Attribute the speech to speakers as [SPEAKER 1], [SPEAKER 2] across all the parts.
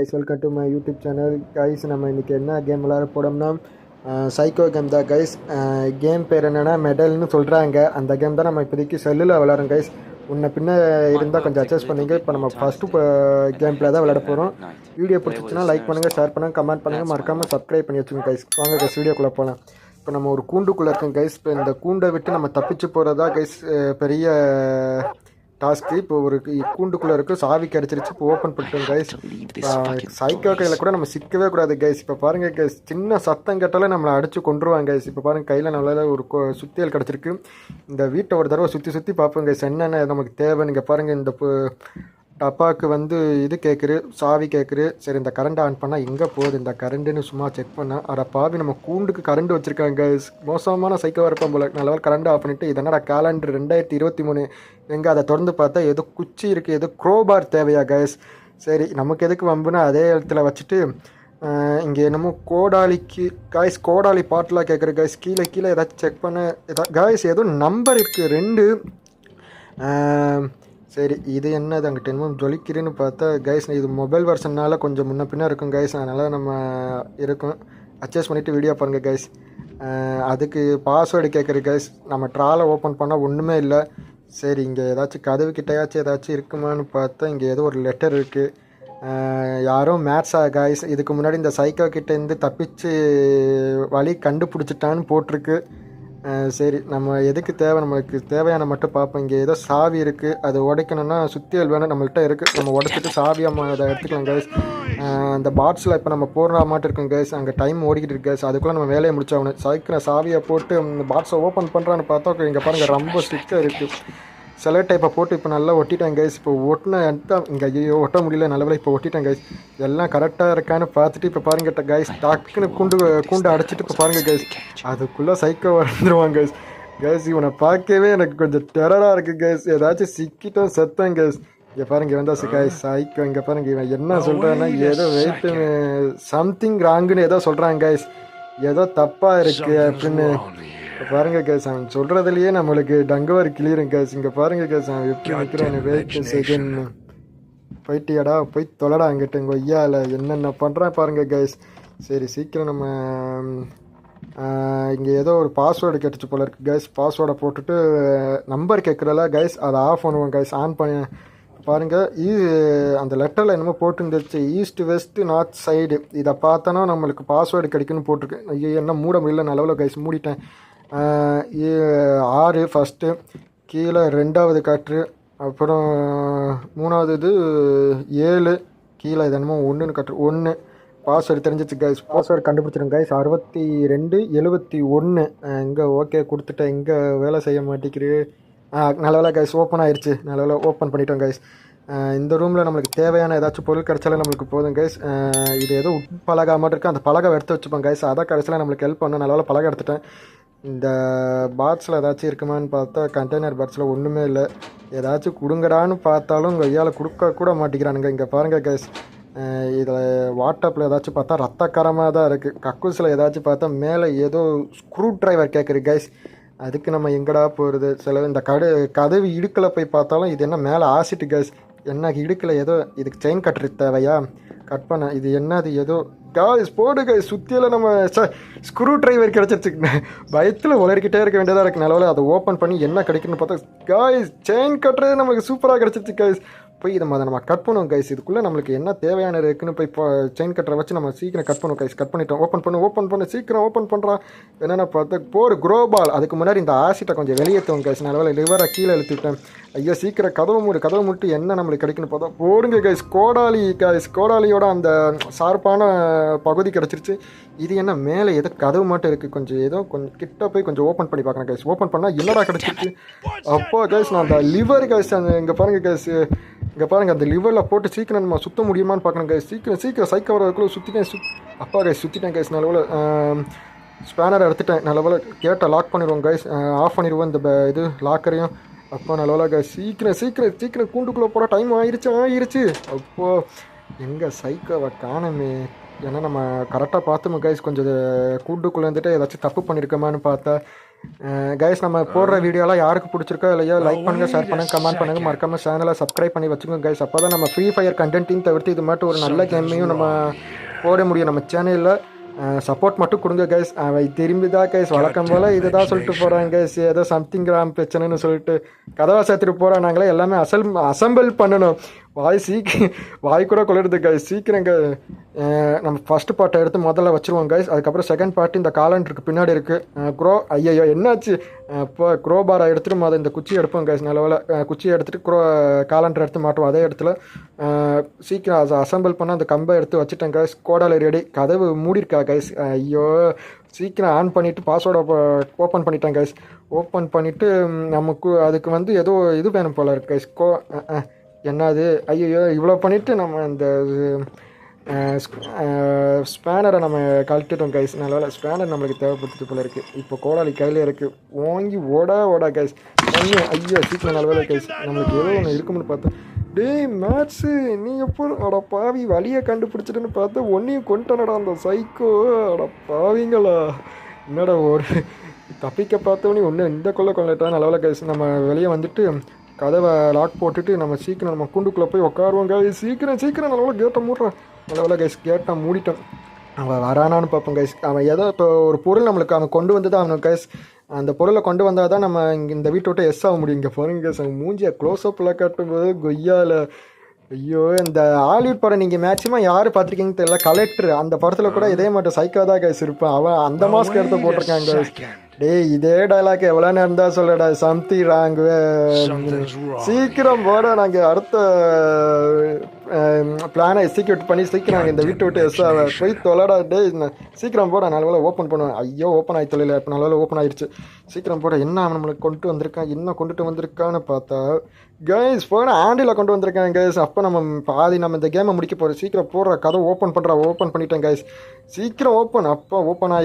[SPEAKER 1] Guys welcome to my YouTube channel guys நம்ம இன்றைக்கி என்ன கேம் விளாட போனோம்னா சைக்கோ கேம் தான் கைஸ் கேம் பேர் என்னென்னா மெடல்னு சொல்கிறாங்க அந்த கேம் தான் நம்ம இப்போதைக்கு செல்லில் விளாட்றோம் கைஸ் உன்னை பின்ன இருந்தால் கொஞ்சம் அட்ஜஸ்ட் பண்ணிங்க. இப்போ நம்ம ஃபஸ்ட்டு கேம் பிளே தான் விளாட போகிறோம் வீடியோ பிடிச்சிச்சுன்னா லைக் பண்ணுங்கள் ஷேர் பண்ணுங்கள் கமெண்ட் பண்ணுங்கள் மறக்காமல் சப்ஸ்கிரைப் பண்ணி வச்சுக்கோங்க கைஸ் வாங்க கைஸ் வீடியோக்குள்ளே போகலாம் இப்போ நம்ம ஒரு கூண்டுக்குள்ளே இருக்கோம் கைஸ் இப்போ இந்த கூண்டை விட்டு நம்ம தப்பிச்சு போகிறதா கைஸ் பெரிய டாஸ்க்கு. இப்போ ஒரு கூண்டுக்குள்ளே இருக்கு. சாவி கிடச்சிருச்சு. இப்போ ஓப்பன் பண்ணிட்டோம் கைஸ் சைக்கோ கையில் கூட நம்ம சிக்கவே கூடாது கைஸ் இப்போ பாருங்க கைஸ் சின்ன சத்தம் கேட்டாலே நம்மளை அடிச்சு கொண்டுருவாங்க கைஸ் இப்போ பாருங்க கையில் நம்மளால ஒரு சுத்தியல் கிடச்சிருக்கு. இந்த வீட்டை ஒரு தடவை சுற்றி சுற்றி பார்ப்போம் கைஸ் என்னென்ன நமக்கு தேவை நீங்கள் பாருங்கள் இந்த டப்பாவுக்கு வந்து இது கேட்குது சாவி கேட்குது சரி இந்த கரண்ட் ஆன் பண்ணால் எங்கே போகுது? இந்த கரண்ட்டுன்னு சும்மா செக் பண்ணால் அட பாவி நம்ம கூண்டுக்கு கரண்ட் வச்சுருக்காங்க மோசமான சைக்கோ இருப்போம் போல நல்ல கரண்ட் ஆஃப் பண்ணிவிட்டு இதனடா கேலண்டர் ரெண்டாயிரத்தி இருபத்தி மூணு? எங்கே அதை திறந்து பார்த்தா ஏதோ குச்சி இருக்குது ஏதோ க்ரோபார் தேவையா கைஸ் சரி நமக்கு எதுக்கு வம்புனா அதே இடத்துல வச்சுட்டு இங்கே என்னமோ கோடாலிக்கு காய்ஸ் கோடாலி பாட்டெலாம் கேட்குற காய்ஸ் கீழே கீழே ஏதாச்சும் செக் பண்ண. ஏதா காய்ஸ் ஏதோ நம்பர் இருக்குது ரெண்டு. சரி இது என்னது? அங்கிட்ட என்னமோ ஜொலிக்கிறேன்னு பார்த்தா கைஸ் இது மொபைல் வெர்ஷன்னால கொஞ்சம் முன்ன பின்ன இருக்கும் கைஸ் அதனால் நம்ம இருக்கும். அட்ஜஸ்ட் பண்ணிவிட்டு வீடியோ பாருங்கள் கைஸ் அதுக்கு பாஸ்வேர்டு கேட்குற கைஸ் நம்ம ட்ராலை ஓப்பன் பண்ணால் ஒன்றுமே இல்லை. சரி இங்கே ஏதாச்சும் கதவு கிட்டையாச்சும் ஏதாச்சும் இருக்குமான்னு பார்த்தா இங்கே ஏதோ ஒரு லெட்டர் இருக்குது யாரோ மேத்ஸா கைஸ் இதுக்கு முன்னாடி இந்த சைக்கோ கிட்டேருந்து தப்பிச்சு வழி கண்டுபிடிச்சிட்டான்னு போட்டிருக்கு. சரி நம்ம எதுக்கு தேவை? நம்மளுக்கு தேவையான மட்டும் பார்ப்போம். இங்கே ஏதோ சாவி இருக்குது அது உடைக்கணும்னா சுத்தியல் வேணும் நம்மள்கிட்ட இருக்குது நம்ம உடைச்சிட்டு சாவி அம்மா அதை எடுத்துக்கலாம் கைஸ் அந்த பாட்ஸில் இப்போ நம்ம போடுற மாட்டு இருக்கோம் கைஸ் அங்கே டைம் ஓடிக்கிட்டு இருக்கு கைஸ் அதுக்குள்ளே நம்ம வேலையை முடிச்சாகணும். சைக்கிள் சாவியை போட்டு அந்த பாட்ஸை ஓப்பன் பண்ணுறான்னு பார்த்தா இங்கே பாருங்கள் ரொம்ப ஸ்ட்ரிக்டாக இருக்குது சில டைப்பை போட்டு இப்போ நல்லா ஒட்டிட்டேன் கைஸ் இப்போ ஒட்டின இங்கே ஐயோ ஒட்ட முடியல நல்ல இப்போ ஒட்டிட்டேன் கைஸ் எல்லாம் கரெக்டாக இருக்கான்னு பார்த்துட்டு இப்போ பாருங்க கைஸ் டாக்குன்னு கூண்டு கூண்டு அடைச்சிட்டு இப்போ பாருங்க கைஸ் அதுக்குள்ளே சைக்கோ வந்துருவாங்க கைஸ் கைஸ் இவனை பார்க்கவே எனக்கு கொஞ்சம் டெரராக இருக்குது கைஸ் ஏதாச்சும் சிக்கிட்டோம் செத்தேன் கைஸ் இங்கே பாருங்க தான் கைஸ் சைக்கோ இங்கே பாருங்க இவன் என்ன சொல்கிறான்னா ஏதோ வெயிட்டு சம்திங் ராங்குன்னு ஏதோ சொல்கிறாங்க கைஸ் ஏதோ தப்பாக இருக்கு அப்படின்னு. இப்ப பாருங்க கேஸ் அவன் சொல்றதுலயே நம்மளுக்கு டங்கவர் கிளியரும் கேஸ் இங்க பாருங்க கேஸ் அவன் எப்படி நிக்கிறான் வெயிட் செகண்ட் போயிட்டியாடா போய் தொலைடா அங்கிட்ட இங்க ஐயால என்னென்ன பண்றான் பாருங்க கேஸ் சரி சீக்கிரம் நம்ம இங்கே ஏதோ ஒரு பாஸ்வேர்டு கேட்டுச்சு போல இருக்கு கைஸ் பாஸ்வேர்டை போட்டுட்டு நம்பர் கேட்குறல கைஸ் அதை ஆஃப் பண்ணுவோம் கைஸ் ஆன் பண்ணி பாருங்க ஈ அந்த லெட்டரில் என்னமோ போட்டுருந்துச்சு. ஈஸ்ட் வெஸ்ட் நார்த் சைடு இதை பார்த்தோன்னா நம்மளுக்கு பாஸ்வேர்டு கிடைக்குன்னு போட்டிருக்கு. ஐயோ என்ன மூட முடியல நல்லவில் கைஸ் மூடிட்டேன். ஆறு ஃபஸ்ட்டு கீழே ரெண்டாவது காற்று அப்புறம் மூணாவது இது ஏழு கீழே இது என்னமோ ஒன்றுன்னு காற்று ஒன்று பாஸ்வேர்டு தெரிஞ்சிச்சு கைஸ் பாஸ்வேர்டு கண்டுபிடிச்சிருங்க கைஸ் அறுபத்தி ரெண்டு எழுபத்தி ஒன்று இங்கே ஓகே கொடுத்துட்டேன் இங்கே வேலை செய்ய மாட்டேங்கிறது நல்ல வேலை கைஸ் ஓப்பன் ஆயிடுச்சு நல்ல வேலை ஓப்பன் பண்ணிட்டோம் கைஸ் இந்த ரூமில் நம்மளுக்கு தேவையான ஏதாச்சும் பொருள் கிடைச்சாலும் நம்மளுக்கு போதும் கைஸ் இது ஏதோ உட் பலகா மட்டும் இருக்குது அந்த பலகை எடுத்து வச்சுப்போம் கைஸ் அதான் கடைசியில் நம்மளுக்கு ஹெல்ப் பண்ணணும் நல்ல வேலை பலகை எடுத்துட்டேன். இந்த பாக்ஸில் ஏதாச்சும் இருக்குமான்னு பார்த்தா கண்டெய்னர் பாக்ஸில் ஒன்றுமே இல்லை. ஏதாச்சும் கொடுங்கடான்னு பார்த்தாலும் உங்கள் ஐயால் கொடுக்க கூட மாட்டேங்கிறானுங்க. இங்கே பாருங்கள் கைஸ் இதில் வாட்டப்பில் ஏதாச்சும் பார்த்தா ரத்தக்கரமாக தான் இருக்குது கக்கூஸில் ஏதாச்சும் பார்த்தா மேலே ஏதோ ஸ்க்ரூ ட்ரைவர் கேட்குறது கைஸ் அதுக்கு நம்ம எங்கடா போகிறது சில இந்த கடு கதவு இடுக்கில் போய் பார்த்தாலும் இது என்ன மேலே ஆசிட்டு கைஸ் என்ன இடுக்கில் ஏதோ இதுக்கு செயின் கட்டுறது தேவையா? கட் பண்ண இது என்னது? ஏதோ காய்ஸ் போடு காய்ஸ் சுத்தியில் நம்ம ஸ்க்ரூ டிரைவர் கிடச்சிருச்சு. பயத்தில் உளறிக்கிட்டே இருக்க வேண்டியதாக இருக்குது நிலவில் அதை ஓப்பன் பண்ணி என்ன கிடைக்குன்னு பார்த்தா காய்ஸ் செயின் கட்டுறது நமக்கு சூப்பராக கிடச்சிருச்சு காய்ஸ் போய் இதை நம்ம நம்ம கட் பண்ணுவோம் கைஸ் இதுக்குள்ளே நம்மளுக்கு என்ன தேவையான இருக்குன்னு போய் இப்போ செயின் கட்டரை வச்சு நம்ம சீக்கிரம் கட் பண்ணுவோம் கைஸ் கட் பண்ணிட்டோம். ஓப்பன் பண்ணு ஓப்பன் பண்ணு. சீக்கிரம் ஓப்பன் பண்ணுறான் என்னென்ன பார்த்தா போர் குரோபால் அதுக்கு முன்னாடி இந்த ஆசிட்டை கொஞ்சம் வெளியேற்றுவோம் கைஸ் நல்ல லிவரை கீழே இழுத்துட்டேன். ஐயா சீக்கிரம் கதவு மூடு கதவு மூட்டு என்ன நம்மளுக்கு கிடைக்குன்னு பார்த்தா போடுங்க கைஸ் கோடாலி கைஸ் கோடாலியோட அந்த சார்பான பகுதி கிடச்சிருச்சு. இது என்ன மேலே ஏதோ கதவு மட்டும் இருக்குது கொஞ்சம் ஏதோ கொஞ்சம் கிட்ட போய் கொஞ்சம் ஓப்பன் பண்ணி பார்க்குறேன் கைஸ் ஓப்பன் பண்ணால் என்னடா கிடச்சிருக்கு? அப்போ கைஸ் நான் அந்த லிவர் கைஸ் அந்த இங்கே பாருங்கள் கைஸ் இங்கே பாருங்கள் அந்த லிவரில் போட்டு சீக்கிரம் நம்ம சுற்ற முடியுமான்னு பார்க்கணும் கைஸ் சீக்கிரம் சீக்கிரம் சைக்கிள் வரதுக்குள்ளே சுற்றிட்டேன் சுத். அப்பா கைஸ் சுற்றிட்டேன் கைஸ் நல்ல ஸ்பேனர் எடுத்துட்டேன். நல்ல கேட்டை லாக் பண்ணிடுவோம் கைஸ் ஆஃப் பண்ணிடுவோம் இந்த இது லாக்கரையும் அப்போ நல்ல கைஸ் சீக்கிரம் சீக்கிரம் சீக்கிரம் கூண்டுக்குள்ளே போட. டைம் ஆயிடுச்சு ஆயிருச்சு அப்போ எங்கே சைக்கோவை காணமே. ஏன்னா நம்ம கரெக்டாக பார்த்தோம் கைஸ் கொஞ்சம் இது கூண்டுக்குள்ளே இருந்துட்டு ஏதாச்சும் தப்பு பண்ணியிருக்கோமான்னு பார்த்தா கைஸ் நம்ம போடுற வீடியோலாம் யாருக்கு பிடிச்சிருக்கோ இல்லையோ லைக் பண்ணுங்க ஷேர் பண்ணுங்க கமெண்ட் பண்ணுங்க. மறக்காம சேனலை சப்ஸ்கிரைப் பண்ணி வச்சுக்கோங்க கைஸ் அப்போ தான் நம்ம ஃப்ரீ ஃபயர் கண்டென்ட்டையும் தவிர்த்து இது மட்டும் ஒரு நல்ல கேமையும் நம்ம போட முடியும். நம்ம சேனலில் சப்போர்ட் மட்டும் கொடுங்க கைஸ் அவை திரும்பி தான் கைஸ் வழக்கம் போல் இதுதான் சொல்லிட்டு போகிறாங்க கைஸ் ஏதோ சம்திங் கிராம் பிரச்சனைன்னு சொல்லிட்டு கதவை சேர்த்துட்டு போகிறோம் நாங்களே எல்லாமே அசல் அசம்பிள் பண்ணணும். வாய் சீக்கிரம் வாய் கூட குளிருது கைஸ் சீக்கிரங்க நம்ம ஃபஸ்ட்டு பார்ட்டை எடுத்து முதல்ல வச்சுருவோம் கைஸ் அதுக்கப்புறம் செகண்ட் பார்ட் இந்த காலண்டருக்கு பின்னாடி இருக்குது க்ரோ ஐயோ என்னாச்சு? இப்போ க்ரோ பாரை எடுத்துகிட்டு மொதல் இந்த குச்சி எடுப்போம் கைஸ் நிலவில் குச்சியை எடுத்துகிட்டு க்ரோ காலண்டர் எடுத்து மாட்டுவோம். அதே இடத்துல சீக்கிரம் அதை அசம்பிள் பண்ண அந்த கம்பை எடுத்து வச்சுட்டேன் கைஸ் கோடால ரெடி கதவு மூடிருக்கா கைஸ் ஐயோ சீக்கிரம் ஆன் பண்ணிவிட்டு பாஸ்வேர்டை ஓப்பன் பண்ணிட்டேன் கைஸ் ஓப்பன் பண்ணிவிட்டு நமக்கு அதுக்கு வந்து ஏதோ இது வேணும் போல இருக்கு கைஸ் கோ என்னது? ஐயோ இவ்வளோ பண்ணிவிட்டு நம்ம இந்த ஸ்பேனரை நம்ம கழட்டிட்டோம் கைஸ் நல்ல ஸ்பேனர் நம்மளுக்கு தேவைப்படுது போல இருக்குது இப்போ கோடாளி கையில் இருக்குது ஓங்கி ஓடா ஓடா கைஸ் ஐயோ ஐயோ சீக்கிரம் நல்ல வேலை கைஸ் நம்மளுக்கு ஏதோ ஒன்று இருக்கும்னு பார்த்தோம் டேய் மேட்ஸு நீ எப்போ அட பாவி வழியை கண்டுபிடிச்சிட்டுன்னு பார்த்தா ஒன்றையும் கொண்டனடா அந்த சைக்கோ அட பாவிங்களா. என்னடா ஒரு தப்பிக்க பார்த்தவனே ஒன்று இந்த கொள்ள கொள்ளட்டா நல்ல வேலை கைஸ் நம்ம வெளியே வந்துட்டு கதவை லாக் போட்டுட்டு நம்ம சீக்கிரம் நம்ம கூண்டுக்குள்ளே போய் உட்காருவோம் கைஸ் சீக்கிரம் சீக்கிரம். நல்ல கேட்டை மூடுறான் நல்ல வேலை கைஸ் கேட்டை மூடிட்டோம். அவன் வரானான்னு பார்ப்போம் கைஸ் அவன் ஏதோ இப்போ ஒரு பொருள் நம்மளுக்கு அவன் கொண்டு வந்து தான் அவனுக்கு கைஸ் அந்த பொருளை கொண்டு வந்தால் தான் நம்ம இங்கே இந்த வீட்டை விட்டு எஸ் ஆக முடியும். இங்கே பாருங்க கைஸ் அவன் மூஞ்சியை க்ளோஸ்அப்பில் காட்டும்போது கொய்யால. ஐயோ இந்த ஹாலிவுட் படம் நீங்கள் மேக்ஸிமம் யார் பார்த்துருக்கீங்கன்னு தெரியல. கலெக்டர் அந்த படத்தில் கூட இதே மட்டும் சைக்கோ தான் கைஸ் இருப்பான். அவன் அந்த மாஸ்க் எடுத்து போட்டிருக்காங்க. டேய் இதே டைலாக் எவ்வளோ நேரம் தான் சொல்லடா சம்திங் ராங் சீக்கிரம் போட நாங்கள் அடுத்த பிளானை எக்ஸிக்யூட் பண்ணி சீக்கிரம் நாங்கள் இந்த வீட்டை விட்டு எஸ் போய் தொலைடா டேய் நான் சீக்கிரம் போட நல்ல ஓப்பன் பண்ணுவேன். ஐயோ ஓப்பன் ஆகி தொழில இப்போ நல்ல ஓப்பன் ஆயிடுச்சு. சீக்கிரம் போட என்ன நம்மளுக்கு கொண்டு வந்திருக்கான் என்ன கொண்டுட்டு வந்திருக்கான்னு பார்த்தா கைஸ் போன ஆண்டில் கொண்டு வந்திருக்கேன் கைஸ் அப்போ நம்ம பாதி நம்ம இந்த கேமை முடிக்க போகிறோம் சீக்கிரம் போடுற கதை ஓப்பன் பண்ணுறா ஓப்பன் பண்ணிட்டேன் கைஸ் சீக்கிரம் ஓப்பன் அப்போ ஓப்பன்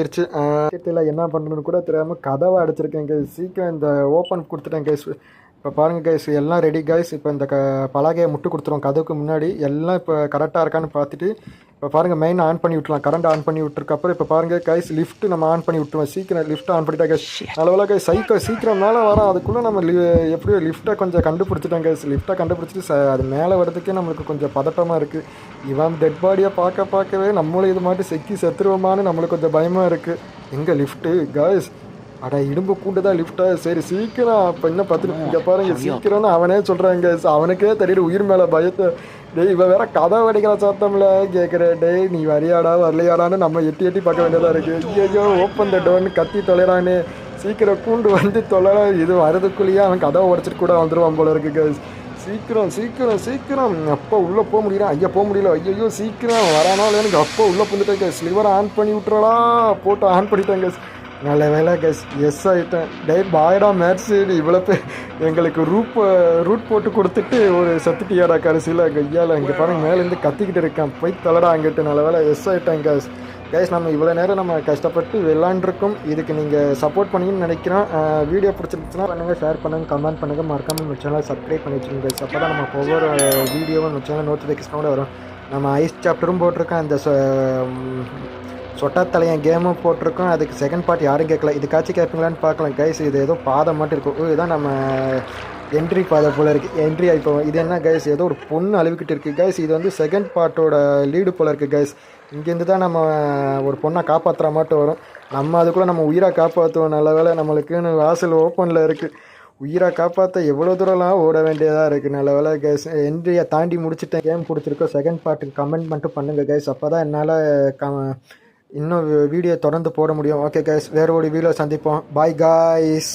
[SPEAKER 1] தெரியல என்ன பண்ணுறதுன்னு கூட இல்லாமல் கதவை அடிச்சிருக்கேன் கைஸ் சீக்கிரம் இந்த ஓப்பன் கொடுத்துட்டேன் கைஸ் இப்போ பாருங்கள் கைஸ் எல்லாம் ரெடி கைஸ் இப்போ இந்த க பலகையை முட்டு கொடுத்துருவோம் கதவுக்கு முன்னாடி எல்லாம் இப்போ கரெக்டாக இருக்கான்னு பார்த்துட்டு இப்போ பாருங்கள் மெயின் ஆன் பண்ணி விட்டுலாம். கரண்ட் ஆன் பண்ணி விட்டுருக்கப்புறம் இப்போ பாருங்கள் கைஸ் லிஃப்ட் நம்ம ஆன் பண்ணி விட்டுருவோம். சீக்கிரம் லிஃப்ட் ஆன் பண்ணிட்டா கைஸ் அளவில் கைஸ் சைக்கிள் சீக்கிரம் மேலே வரோம் அதுக்குள்ளே நம்ம லி எப்படியோ லிஃப்ட்டை கொஞ்சம் கண்டுபிடிச்சிட்டோம் கைஸ் லிஃப்ட்டை கண்டுபிடிச்சிட்டு ச அது மேலே வரதுக்கே நம்மளுக்கு கொஞ்சம் பதட்டமாக இருக்குது இவன் டெட் பாடியை பார்க்க பார்க்கவே நம்மளும் இது மாதிரி செக்கி செத்துருவோமான்னு நம்மளுக்கு கொஞ்சம் பயமாக இருக்குது எங்கே லிஃப்ட்டு கைஸ் அட இடும்பு கூண்டு தான் லிஃப்ட்டா சரி சீக்கிரம் அப்போ என்ன பார்த்துட்டு இங்கே பாருங்க சீக்கிரம்னு அவனே சொல்கிறாங்க அவனுக்கே தெரியுது உயிர் மேலே பயத்தை. டேய் இவன் வேற கதை வடிக்கிற சத்தம்ல. கேட்குறேன் டேய் நீ வரியாடா வரலையாடான்னு நம்ம எட்டி எட்டி பார்க்க வேண்டியதாக இருக்குது ஐயோ ஓப்பன் த டோர்னு கத்தி தொலைறானே. சீக்கிரம் கூண்டு வந்து தொலை இது வரதுக்குள்ளேயே அவன் கதவை உடச்சிட்டு கூட வந்துடுவான் போல இருக்கு guys. சீக்கிரம் சீக்கிரம் சீக்கிரம். அப்போ உள்ளே போக முடியல. ஐயா போக முடியல. ஐயோ சீக்கிரம். வரானாலும் எனக்கு அப்போ உள்ளே புந்துட்டேங்க ஸ்லிவரை ஆன் பண்ணி விட்டுறடா. போட்டு ஆன் பண்ணிட்டேங்க நல்ல வேலை கஸ் எஸ் ஆகிட்டேன் டே பாயடா மேட்ஸ் இவ்வளோ பேர் எங்களுக்கு ரூட் ரூட் போட்டு கொடுத்துட்டு ஒரு சத்துட்டியாடா கடைசியில். கையால் இங்கே பாருங்க மேலேருந்து கத்திக்கிட்டு இருக்கேன். போய் தலடா அங்கிட்டு. நல்ல வேலை. எஸ் ஆகிட்டேன் கேஸ் கைஸ் நம்ம இவ்வளோ நேரம் நம்ம கஷ்டப்பட்டு விளாண்டுருக்கோம் இதுக்கு நீங்கள் சப்போர்ட் பண்ணீங்கன்னு நினைக்கிறோம் வீடியோ பிடிச்சிருந்துச்சுன்னா பண்ணுங்கள் ஷேர் பண்ணுங்கள் கமெண்ட் பண்ணுங்கள் மறக்காமல் நம்ம சேனல் சப்ஸ்கிரைப் பண்ணி வச்சுருங்க கைஸ் அப்போ தான் நம்ம ஒவ்வொரு வீடியோவும் நம்ம சேனல் நோட்டிஃபிகேஷனோட வரும். நம்ம ஐஸ் சாப்டரும் போட்டிருக்கோம் அந்த சொட்டாத்தலையன் கேமும் போட்டிருக்கோம். அதுக்கு செகண்ட் பார்ட் யாரும் கேட்கல. இதுக்காச்சும் கேட்பீங்களான்னு பார்க்கலாம் கைஸ் இது ஏதோ பாதை மட்டும் இருக்கும் இதுதான் நம்ம என்ட்ரி பாதை போல இருக்குது என்ட்ரி இப்போ இது என்ன கைஸ் ஏதோ ஒரு பொண்ணு அழுவிக்கிட்டு இருக்குது கைஸ் இது வந்து செகண்ட் பார்ட்டோட லீடு போல இருக்குது கைஸ் இங்கேருந்து தான் நம்ம ஒரு பொண்ணை காப்பாற்றுற மாட்டும் வரும். நம்ம அதுக்குள்ளே நம்ம உயிராக காப்பாற்றுவோம் நல்ல வேளை நம்மளுக்குன்னு வாசல் ஓப்பனில் இருக்குது உயிரை காப்பாற்ற எவ்வளோ தூரம்லாம் ஓட வேண்டியதாக இருக்குது நல்ல வேலை கேஸ் என்ட்ரியை தாண்டி முடிச்சுட்டேன். கேம் பிடிச்சிருக்கோம். செகண்ட் பார்ட்டுக்கு கமெண்ட் மட்டும் பண்ணுங்கள் கைஸ் அப்போ தான் என்னால் க இன்னும் வீடியோ தொடர்ந்து போட முடியும். ஓகே கைஸ் வேறு ஒரு வீடியோ சந்திப்போம். Bye guys